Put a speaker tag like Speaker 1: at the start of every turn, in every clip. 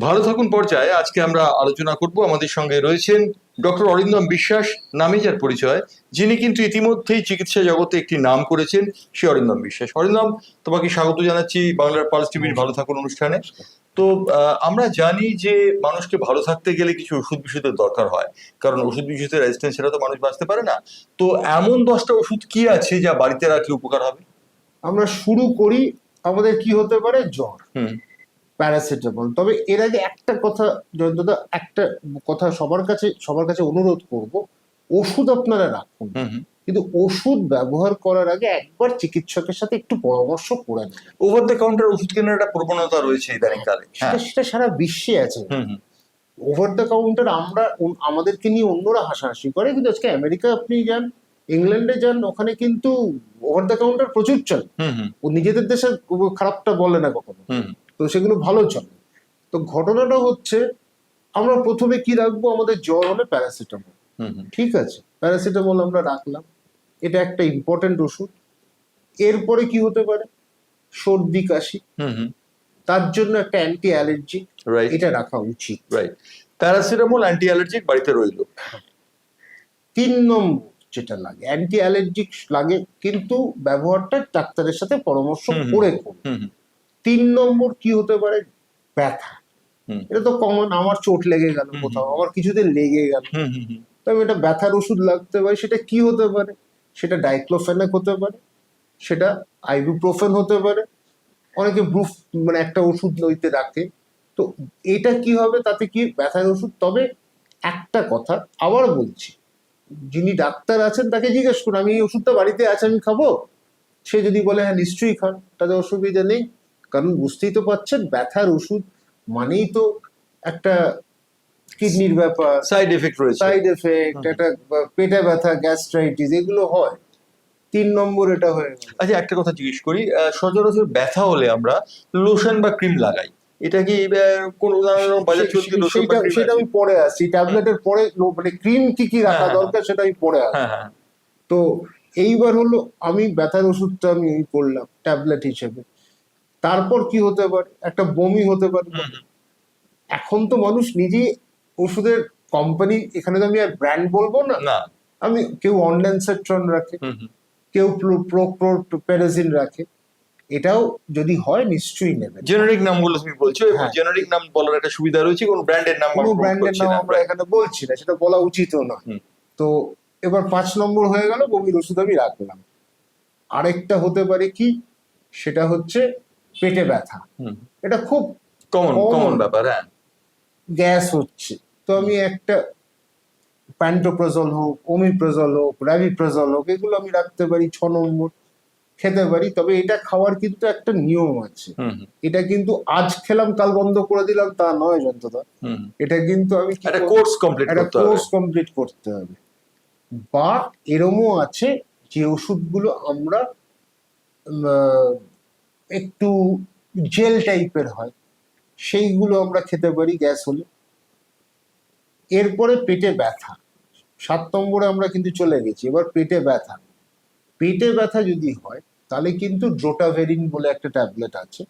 Speaker 1: ভালো থাকুন পর্যায়ে। আজকে আমরা আলোচনা করব। আমাদের সঙ্গে রয়েছেন ডক্টর অরিন্দম বিশ্বাস নামে যার পরিচয় যিনি কিন্তু ইতিমধ্যেই চিকিৎসা জগতে একটি নাম করেছেন সে অরিন্দম বিশ্বাস। অরিন্দম তোমাকে স্বাগত জানাচ্ছি বাংলার পালস টিভির ভালো থাকুন অনুষ্ঠানে। তো আমরা জানি যে মানুষকে ভালো থাকতে গেলে কিছু ওষুধ বিষুধের দরকার হয়। কারণ ওষুধ বিষুধের রেজিস্ট্যান্স ছাড়া তো মানুষ বাঁচতে পারে না। তো এমন দশটা ওষুধ কি আছে যা বাড়িতে রাখলে উপকার হবে?
Speaker 2: আমরা শুরু করি আমাদের কি হতে পারে? জ্বর।
Speaker 1: হুম।
Speaker 2: প্যারাসিটামল তবে এর আগে একটা কথা জয়ন্তদা একটা কথা সবার কাছে সবার কাছে অনুরোধ করব ওষুধ আপনারা রাখুন। কিন্তু ওষুধ ব্যবহার করার আগে একবার চিকিৎসকের সাথে একটু পরামর্শ করে নেবেন
Speaker 1: ওভার দ্য কাউন্টার ওষুধ কেনার একটা প্রবণতা রয়েছে ইদানিং কালে হ্যাঁ।
Speaker 2: সেটা সারা বিশ্বে আছে। ওভার দ্য কাউন্টার আমরা আমাদেরকে নিয়ে অন্যরা হাসাহাসি করে কিন্তু আজকে আমেরিকা আপনি যান ইংল্যান্ডে যান ওখানে কিন্তু ওভার দ্য কাউন্টার প্রচুর চলে। ও নিজেদের দেশে খারাপটা বলে না কখনো। তো সেগুলো ভালো চলে। তো ঘটনাটা হচ্ছে আমরা প্রথমে কি রাখব? আমাদের জ্বর হলে প্যারাসিটামল। ঠিক আছে? প্যারাসিটামল আমরা রাখলাম। এটা একটা ইম্পর্টেন্ট ওষুধ। এরপরে কি হতে পারে? সর্দি কাশি। তার জন্য একটা অ্যান্টি অ্যালার্জি
Speaker 1: রাইট
Speaker 2: এটা রাখা উচিত।
Speaker 1: রাইট প্যারাসিটামল অ্যান্টি অ্যালার্জিক বাড়িতে রইল।
Speaker 2: তিন নম্বর যেটা লাগে অ্যান্টি অ্যালার্জিক লাগে কিন্তু ব্যবহারটা ডাক্তারের সাথে পরামর্শ। করে করুন। তিন নম্বর কি হতে পারে? ব্যথা। এটা তো কমন আমার চোট লেগে গেল কোথাও আমার কিছুতে লেগে গেল। তো আমি এটা ব্যথার ওষুধ লাগতে পারে সেটা কি হতে পারে? সেটা ডাইক্লোফেনাক হতে পারে সেটা আইবুপ্রোফেন হতে পারে। অনেকে ব্রুফ মানে একটা ওষুধ লইতে রাখে। তো এটা কি হবে? তাতে কি ব্যথার ওষুধ? তবে একটা কথা আবার বলছি যিনি ডাক্তার আছেন তাকে জিজ্ঞেস করুন আমি এই ওষুধটা বাড়িতে আছে আমি খাব? সে যদি বলে হ্যাঁ নিশ্চয়ই খান তাদের অসুবিধা নেই। কারণ বুঝতেই তো পাচ্ছেন ব্যথার ওষুধ মানেই তো একটা কিডনির ব্যাপার
Speaker 1: সাইড এফেক্ট রয়েছে।
Speaker 2: সাইড এফেক্ট একটা পেটে ব্যথা গ্যাস্ট্রাইটিস এগুলো হয়। তিন নম্বর এটা হয়ে
Speaker 1: আচ্ছা একটা কথা জিজ্ঞেস করি সচরাচর ব্যথা হলে আমরা লোশন বা ক্রিম লাগাই। এটা কি কোন উদাহরণ বাজার চলতি লোশন বা
Speaker 2: সেটা আমি পরে আসছি। ট্যাবলেটের পরে মানে ক্রিম কি কি রাখা
Speaker 1: হ্যাঁ,
Speaker 2: দরকার সেটা আমি পরে
Speaker 1: হ্যাঁ হ্যাঁ।
Speaker 2: তো এইবার হলো আমি ব্যথার ওষুধটা আমি করলাম ট্যাবলেট হিসেবে। তারপর কি হতে পারে? একটা বমি হতে পারে। এখন তো মানুষ নিজেই ওষুধের কোম্পানি এখানে তো আমি আর ব্র্যান্ড বলব না।
Speaker 1: না।
Speaker 2: আমি কেউ অনলাইন সেট্রন রাখে কেউ প্রোপ্রোপেরাজিন রাখে। এটাও যদি হয় নিশ্চয়ই নেবেন
Speaker 1: জেনারিক নামগুলো তুমি বলছো
Speaker 2: হ্যাঁ।
Speaker 1: জেনারিক নাম বলার একটা সুবিধা রয়েছে কোন ব্র্যান্ডের নাম
Speaker 2: কোনো ব্র্যান্ডের নাম
Speaker 1: না,
Speaker 2: আমরা এখানে বলছি না সেটা বলা উচিতও
Speaker 1: হুম।
Speaker 2: তো এবার পাঁচ নম্বর হয়ে গেল বমির ওষুধ আমি রাখলাম। আরেকটা হতে পারে কি? সেটা হচ্ছে পেটে ব্যথা। এটা খুব
Speaker 1: কমন কমন ব্যাপার হ্যাঁ।
Speaker 2: গ্যাস হচ্ছে। তো আমি একটা প্যান্টোপ্রজল হোক ওমিপ্রজল হোক র্যাবিপ্রজল হোক এগুলো আমি রাখতে পারি ছ নম্বর খেতে পারি। তবে এটা খাওয়ার কিন্তু একটা নিয়ম আছে। এটা কিন্তু আজ খেলাম কাল বন্ধ করে দিলাম তা নয় যন্ত্রতা এটা কিন্তু আমি
Speaker 1: একটা কোর্স কমপ্লিট
Speaker 2: একটা কোর্স কমপ্লিট করতে হবে। বা এরমও আছে যে ওষুধগুলো আমরা একটু জেল টাইপের হয়। সেইগুলো আমরা খেতে পারি গ্যাস হলে। এরপরে পেটে ব্যথা। সাত নম্বরে আমরা কিন্তু চলে গেছি এবার পেটে ব্যথা। পেটে ব্যথা যদি হয় তাহলে কিন্তু ড্রোটাভেরিন বলে একটা ট্যাবলেট আছে।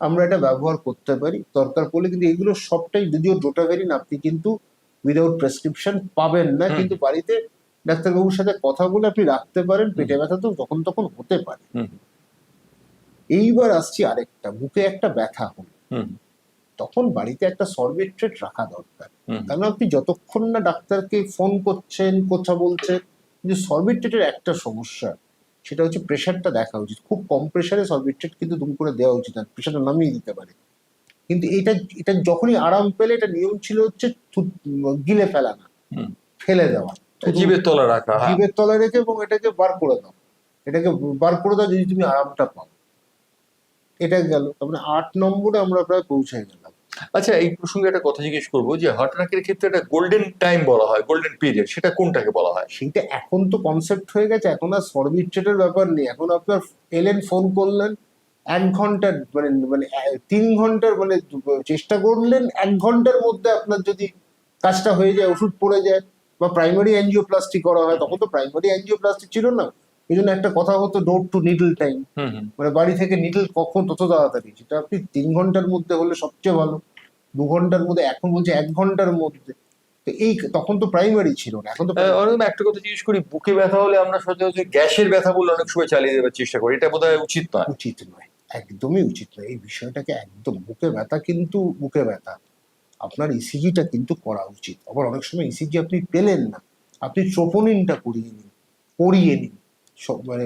Speaker 2: আমরা এটা ব্যবহার করতে পারি দরকার পড়লে কিন্তু এগুলো সবটাই যদিও ড্রোটাভেরিন আপনি কিন্তু উইদাউট প্রেসক্রিপশন পাবেন না কিন্তু বাড়িতে ডাক্তারবাবুর সাথে কথা বলে আপনি রাখতে পারেন পেটে ব্যথা তো তখন তখন হতে পারে। এইবার আসছি আরেকটা বুকে একটা ব্যথা হলো। তখন বাড়িতে একটা সরবেট্রেট রাখা দরকার। কারণ আপনি যতক্ষণ না ডাক্তারকে ফোন করছেন কথা বলছেন কিন্তু সরবিট্রেটের একটা সমস্যা সেটা হচ্ছে প্রেশারটা দেখা উচিত। খুব কম প্রেশারে সরবিট্রেট কিন্তু দুম করে দেওয়া উচিত না প্রেশারটা নামিয়ে দিতে পারে। কিন্তু এটা এটা যখনই আরাম পেলে এটা নিয়ম ছিল হচ্ছে গিলে ফেলা না। ফেলে দেওয়া।
Speaker 1: জীবের তলা রাখা হ্যাঁ।
Speaker 2: জিভের তলায় রেখে এবং এটাকে বার করে দাও। এটাকে বার করে দাও যদি তুমি আরামটা পাও। এটা গেল। তারপরে আট নম্বরে আমরা প্রায় পৌঁছে গেলাম।
Speaker 1: আচ্ছা এই প্রসঙ্গে একটা কথা জিজ্ঞেস করব যে হার্ট অ্যাটাকের ক্ষেত্রে একটা গোল্ডেন টাইম বলা হয় গোল্ডেন পিরিয়ড সেটা কোনটাকে বলা হয়?
Speaker 2: সেইটা এখন তো কনসেপ্ট হয়ে গেছে এখন আর সরবিট্রেটের ব্যাপার নেই এখন আপনার এলেন ফোন করলেন এক ঘণ্টার মানে মানে তিন ঘণ্টার মানে চেষ্টা করলেন এক ঘণ্টার মধ্যে আপনার যদি কাজটা হয়ে যায় ওষুধ পড়ে যায় বা প্রাইমারি অ্যাঞ্জিওপ্লাস্টি করা হয় তখন তো প্রাইমারি অ্যাঞ্জিওপ্লাস্টি ছিল না। এই জন্য একটা কথা হতো ডোর টু নিডল টাইম মানে বাড়ি থেকে নিডল কখন তত তাড়াতাড়ি। সেটা আপনি তিন ঘণ্টার মধ্যে হলে সবচেয়ে ভালো। দু ঘণ্টার মধ্যে এখন বলছে এক ঘণ্টার মধ্যে। তো এই তখন তো প্রাইমারি ছিল না এখন তো
Speaker 1: আহ, একটা কথা জিজ্ঞেস করি বুকে ব্যথা হলে আমরা সচরাচর গ্যাসের ব্যথা বলে অনেক সময় চালিয়ে দেওয়ার চেষ্টা করি। এটা বোধহয় উচিত নয়।
Speaker 2: উচিত নয় একদমই উচিত নয়। এই বিষয়টাকে একদম বুকে ব্যথা কিন্তু বুকে ব্যথা। আপনার ইসিজিটা কিন্তু করা উচিত। আবার অনেক সময় ইসিজি আপনি পেলেন না। আপনি ট্রোপোনিনটা করিয়ে নিন করিয়ে নিন। মানে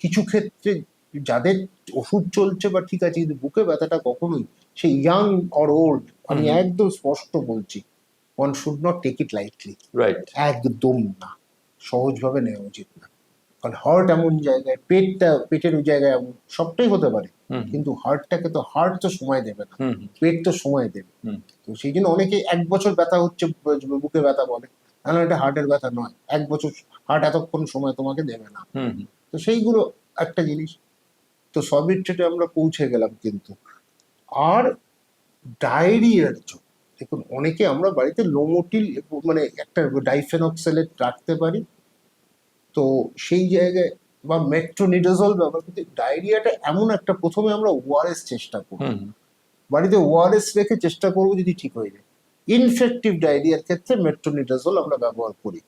Speaker 2: কিছু ক্ষেত্রে যাদের ওষুধ চলছে বা ঠিক আছে কিন্তু বুকে ব্যথাটা কখনোই সে ইয়াং অর ওল্ড আমি একদম স্পষ্ট বলছি one should not take it lightly
Speaker 1: right
Speaker 2: একদম না। সহজভাবে নেওয়া উচিত না। কারণ হার্ট এমন জায়গায় পেটটা পেটের ওই জায়গায় এমন সবটাই হতে পারে। কিন্তু হার্টটাকে তো হার্ট তো সময় দেবে না। পেট তো সময় দেবে। তো সেই জন্য অনেকে এক বছর ব্যথা হচ্ছে বুকে ব্যথা বলে। না এটা হার্টের ব্যথা নয়? এক বছর হার্ট এতক্ষণ সময় তোমাকে দেবে না। তো সেইগুলো একটা জিনিস। তো সবিট্রেটে আমরা পৌঁছে গেলাম কিন্তু। আর ডায়রিয়ার জন্য দেখুন অনেকে আমরা বাড়িতে লোমোটিল মানে একটা ডাইফেনক্সেলেট রাখতে পারি। তো সেই জায়গায় বা মেট্রোনিডাজল ব্যবহার করতে ডায়রিয়াটা এমন একটা প্রথমে আমরা ওআরএস চেষ্টা করব। বাড়িতে ওআরএস রেখে চেষ্টা করব যদি ঠিক হয়ে যায়। ইনফেক্টিভ ডায়রিয়ার ক্ষেত্রে মেট্রোনিডাজল আমরা ব্যবহার করি।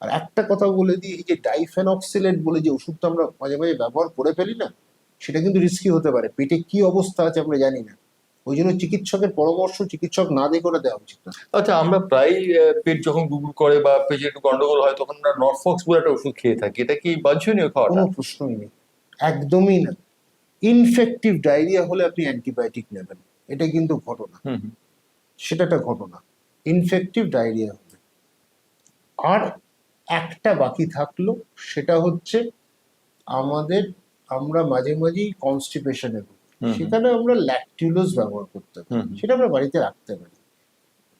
Speaker 2: আর একটা কথা বলে দিই এই যে ডাইফেন ডাইফেনক্সিলেট বলে যে ওষুধটা আমরা মাঝে মাঝে ব্যবহার করে ফেলি না সেটা কিন্তু রিস্কি হতে পারে। পেটে কি অবস্থা আছে আমরা জানি না। ওই জন্য চিকিৎসকের পরামর্শ চিকিৎসক না দিয়ে করে দেওয়া উচিত
Speaker 1: আচ্ছা আমরা প্রায় পেট যখন গুগল করে বা পেটে একটু গন্ডগোল হয় তখন আমরা নরফক্স বলে একটা ওষুধ খেয়ে থাকি। এটা কি বাঞ্ছনীয় খাওয়াটা?
Speaker 2: কোনো প্রশ্নই নেই। একদমই না। ইনফেক্টিভ ডায়রিয়া হলে আপনি অ্যান্টিবায়োটিক নেবেন। এটা কিন্তু ঘটনা। সেটা একটা ঘটনা। ইনফেক্টিভ ডায়রিয়া হবে। আর একটা বাকি থাকল সেটা হচ্ছে আমাদের আমরা মাঝে মাঝেই কনস্টিপেশনে ভুগি। সেখানে আমরা ল্যাকটিউলোজ ব্যবহার করতে পারি। সেটা আমরা বাড়িতে রাখতে পারি।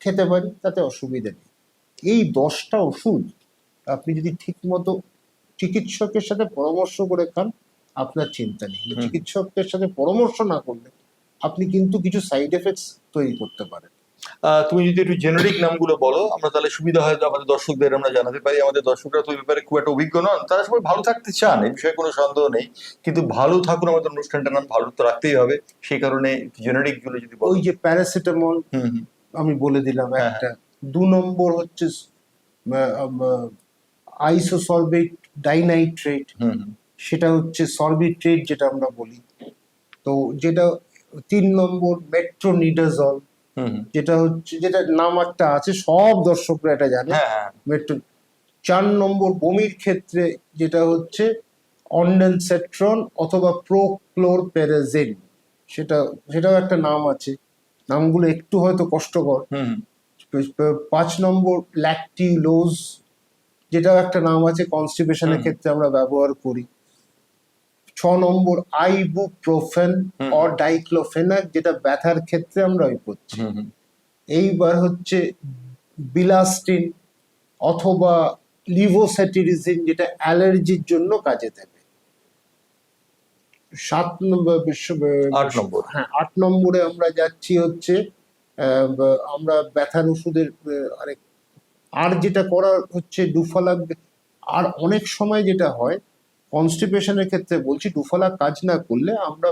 Speaker 2: খেতে পারি তাতে অসুবিধা নেই। এই দশটা ওষুধ আপনি যদি ঠিক মতো চিকিৎসকের সাথে পরামর্শ করে খান আপনার চিন্তা নেই। চিকিৎসকের সাথে পরামর্শ না করলে আপনি কিন্তু কিছু সাইড এফেক্টস তৈরি করতে পারেন।
Speaker 1: তুমি যদি একটু জেনারিক নামগুলো বলো আমরা তাহলে সুবিধা হয় আমাদের দর্শকদের আমরা জানাতে পারি। আমাদের দর্শকরা তো ব্যাপারে খুব একটা অভিজ্ঞ নন তারা সবাই ভালো থাকতে চান এই বিষয়ে কোনো সন্দেহ নেই। কিন্তু ভালো থাকুন আমাদের অনুষ্ঠানটার নাম ভালো তো রাখতেই হবে। সেই কারণে জেনারিকগুলো যদি
Speaker 2: ওই যে প্যারাসিটামল আমি বলে দিলাম
Speaker 1: হ্যাঁ,
Speaker 2: একটা। দু নম্বর হচ্ছে আইসোসলভেট ডাইনাইট্রেট সেটা হচ্ছে সলভিট্রেট যেটা আমরা বলি। তো যেটা তিন নম্বর মেট্রোনিডাজল। যেটা হচ্ছে যেটা নাম একটা আছে সব দর্শকরা এটা জানে।
Speaker 1: হ্যাঁ হ্যাঁ।
Speaker 2: মেট্রো চার নম্বর বমির ক্ষেত্রে যেটা হচ্ছে অন্ডেনসেট্রন অথবা প্রোক্লোরপেরাজিন সেটা সেটাও একটা নাম আছে। নামগুলো একটু হয়তো কষ্টকর। পাঁচ নম্বর ল্যাকটিউলোজ যেটাও একটা নাম আছে কনস্টিপেশনের ক্ষেত্রে আমরা ব্যবহার করি। ছ নম্বর আইবুপ্রোফেন। অর ডাইক্লোফেনাক যেটা ব্যথার ক্ষেত্রে আমরা ওই করছি। এইবার হচ্ছে বিলাস্টিন অথবা লিভোসেটিরিজিন যেটা অ্যালার্জির জন্য কাজে দেবে সাত নম্বর বিশ্ব
Speaker 1: আট নম্বর।
Speaker 2: হ্যাঁ আট নম্বরে আমরা যাচ্ছি হচ্ছে আমরা ব্যথার ওষুধের আরেক আর যেটা করা হচ্ছে ডুফালাক আর অনেক সময় যেটা হয় কনস্টিপেশনের ক্ষেত্রে বলছি ডুফালাক কাজ না করলে আমরা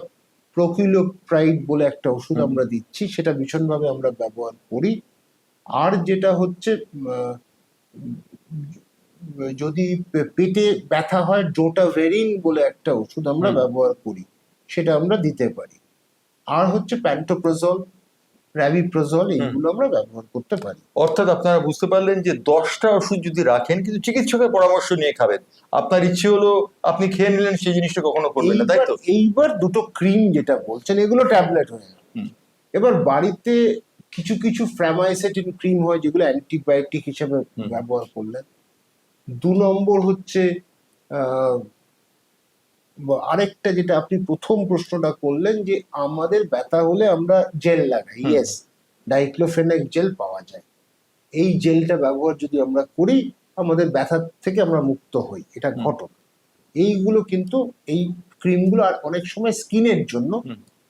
Speaker 2: প্রকিলোপ্রাইড বলে একটা ওষুধ আমরা দিচ্ছি সেটা ভীষণভাবে আমরা ব্যবহার করি। আর যেটা হচ্ছে যদি পেটে ব্যথা হয় ডোটাভেরিন বলে একটা ওষুধ আমরা ব্যবহার করি সেটা আমরা দিতে পারি। আর হচ্ছে প্যান্টোপ্রোজল র্যাবিপ্রোজল এইগুলো আমরা ব্যবহার করতে পারি।
Speaker 1: অর্থাৎ আপনারা বুঝতে পারলেন যে দশটা ওষুধ যদি রাখেন কিন্তু চিকিৎসকের পরামর্শ নিয়ে খাবেন। আপনার ইচ্ছে হলো আপনি খেয়ে নিলেন সেই জিনিসটা কখনো করবেন না তাই তো?
Speaker 2: এইবার দুটো ক্রিম যেটা বলছেন এগুলো ট্যাবলেট হয়ে গেল। এবার বাড়িতে কিছু কিছু ফ্র্যামাইসেটিন ক্রিম হয় যেগুলো অ্যান্টিবায়োটিক হিসেবে ব্যবহার করলেন দু নম্বর হচ্ছে আহ, আরেকটা যেটা আপনি প্রথম প্রশ্নটা করলেন যে আমাদের ব্যথা হলে আমরা জেল লাগাই। ইয়েস ডাইক্লোফেনাক জেল পাওয়া যায়। এই জেলটা ব্যবহার যদি আমরা করি আমাদের ব্যথার থেকে আমরা মুক্ত হই। এটা। ঘটনা এইগুলো কিন্তু এই ক্রিমগুলো আর অনেক সময় স্কিনের জন্য।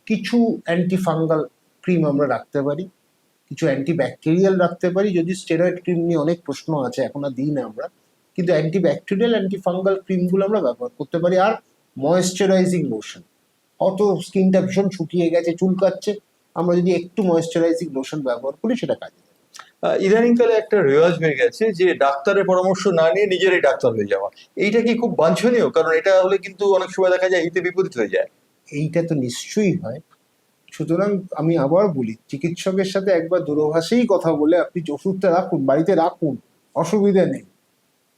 Speaker 2: কিছু অ্যান্টিফাঙ্গাল ক্রিম আমরা রাখতে পারি কিছু অ্যান্টিব্যাকটেরিয়াল রাখতে পারি। যদি স্টেরয়েড ক্রিম নিয়ে অনেক প্রশ্ন আছে এখন আর দিই না আমরা। কিন্তু অ্যান্টিব্যাকটেরিয়াল অ্যান্টিফাঙ্গাল ক্রিমগুলো আমরা ব্যবহার করতে পারি। আর ময়েশ্চারাইজিং লোশন অত স্কিনটা ভীষণ শুকিয়ে গেছে চুলকাচ্ছে। আমরা যদি একটু ময়েশ্চারাইজিং লোশন ব্যবহার করি সেটা কাজে
Speaker 1: ইদানিংকালে একটা রেওয়াজ হয়ে গেছে যে ডাক্তারের পরামর্শ না নিয়ে নিজেরাই ডাক্তার হয়ে যাওয়া। এইটা কি খুব বাঞ্ছনীয়? কারণ এটা হলে কিন্তু অনেক সময় দেখা যায় হিতে বিপরীত হয়ে যায়।
Speaker 2: এইটা তো নিশ্চয়ই হয়। সুতরাং আমি আবার বলি চিকিৎসকের সাথে একবার দূরভাষেই কথা বলে আপনি ওষুধটা রাখুন বাড়িতে রাখুন অসুবিধা নেই।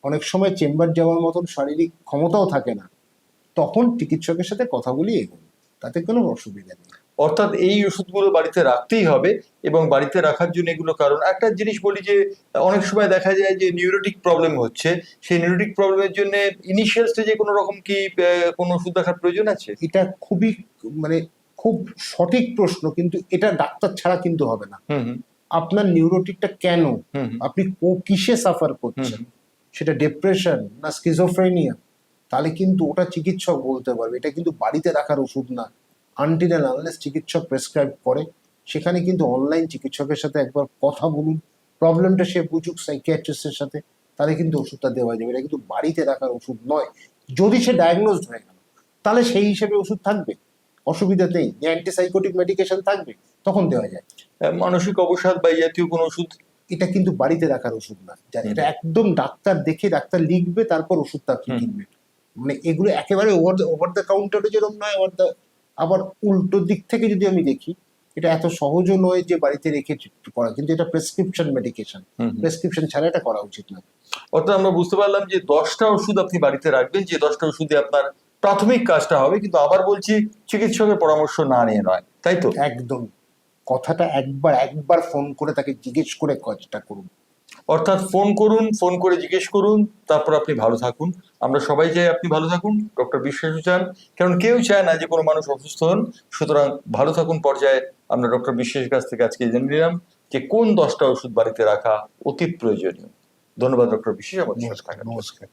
Speaker 2: অনেক সময় চেম্বার যাওয়ার মতন শারীরিক ক্ষমতাও থাকে না। তখন চিকিৎসকের সাথে কথা বলি এগোন। তাতে কোনো অসুবিধা নেই।
Speaker 1: অর্থাৎ এই ওষুধগুলো বাড়িতে রাখতেই হবে এবং বাড়িতে রাখার জন্য এগুলো কারণ। একটা জিনিস বলি যে অনেক সময় দেখা যায় যে নিউরোটিক প্রবলেম হচ্ছে। সেই নিউরোটিক প্রবলেমের জন্য ইনিশিয়াল স্টেজে কোনো রকম কি কোনো ওষুধ রাখার প্রয়োজন আছে?
Speaker 2: এটা খুবই মানে খুব সঠিক প্রশ্ন কিন্তু এটা ডাক্তার ছাড়া কিন্তু হবে না। আপনার নিউরোটিকটা কেন? আপনি কো- কিসে সাফার করছেন? সেটা ডিপ্রেশন না স্কিজোফ্রেনিয়া তাহলে কিন্তু ওটা চিকিৎসক বলতে পারবে। এটা কিন্তু বাড়িতে রাখার ওষুধ না। আনটিল অ্যান্ড আনলেস চিকিৎসক প্রেসক্রাইব করে সেখানে কিন্তু অনলাইন চিকিৎসকের সাথে একবার কথা বলুন। প্রবলেমটা সে বুঝুক সাইকিয়াট্রিস্টের সাথে তাহলে কিন্তু ওষুধটা দেওয়া যাবে। এটা কিন্তু বাড়িতে রাখার ওষুধ নয়। যদি সে ডায়াগনোজড হয়ে গেল তাহলে সেই হিসেবে ওষুধ থাকবে। অসুবিধা নেই। অ্যান্টিসাইকোটিক মেডিকেশন থাকবে তখন দেওয়া যায়।
Speaker 1: মানসিক অবসাদ বা জাতীয় কোনো ওষুধ?
Speaker 2: এটা কিন্তু বাড়িতে রাখার ওষুধ না। এটা একদম ডাক্তার দেখে ডাক্তার লিখবে তারপর ওষুধটা আপনি। কিনবেন। মানে এগুলো একেবারে ওভার দ্য ওভার দ্য কাউন্টারে যেরকম নয় ওভার দ্য আবার উল্টো দিক থেকে যদি আমি দেখি এটা এত সহজও নয় যে বাড়িতে রেখে করা কিন্তু এটা প্রেসক্রিপশন মেডিকেশন। প্রেসক্রিপশন ছাড়া এটা করা উচিত না
Speaker 1: অর্থাৎ আমরা বুঝতে পারলাম যে দশটা ওষুধ আপনি বাড়িতে রাখবেন যে দশটা ওষুধে আপনার প্রাথমিক কাজটা হবে কিন্তু আবার বলছি চিকিৎসকের পরামর্শ না নিয়ে নয় তাই তো?
Speaker 2: একদম। কথাটা একবার একবার ফোন করে তাকে জিজ্ঞেস করে কাজটা করুন।
Speaker 1: অর্থাৎ ফোন করুন ফোন করে জিজ্ঞেস করুন তারপর আপনি ভালো থাকুন। আমরা সবাই চাই আপনি ভালো থাকুন ডক্টর বিশ্বাসও চান। কারণ কেউ চায় না যে কোনো মানুষ অসুস্থ হন। সুতরাং ভালো থাকুন পর্যায়ে আমরা ডক্টর বিশ্বাসের কাছ থেকে আজকে জেনে নিলাম যে কোন দশটা ওষুধ বাড়িতে রাখা অতি প্রয়োজনীয়। ধন্যবাদ ডক্টর বিশ্বাস আমাদের নমস্কার
Speaker 2: নমস্কার।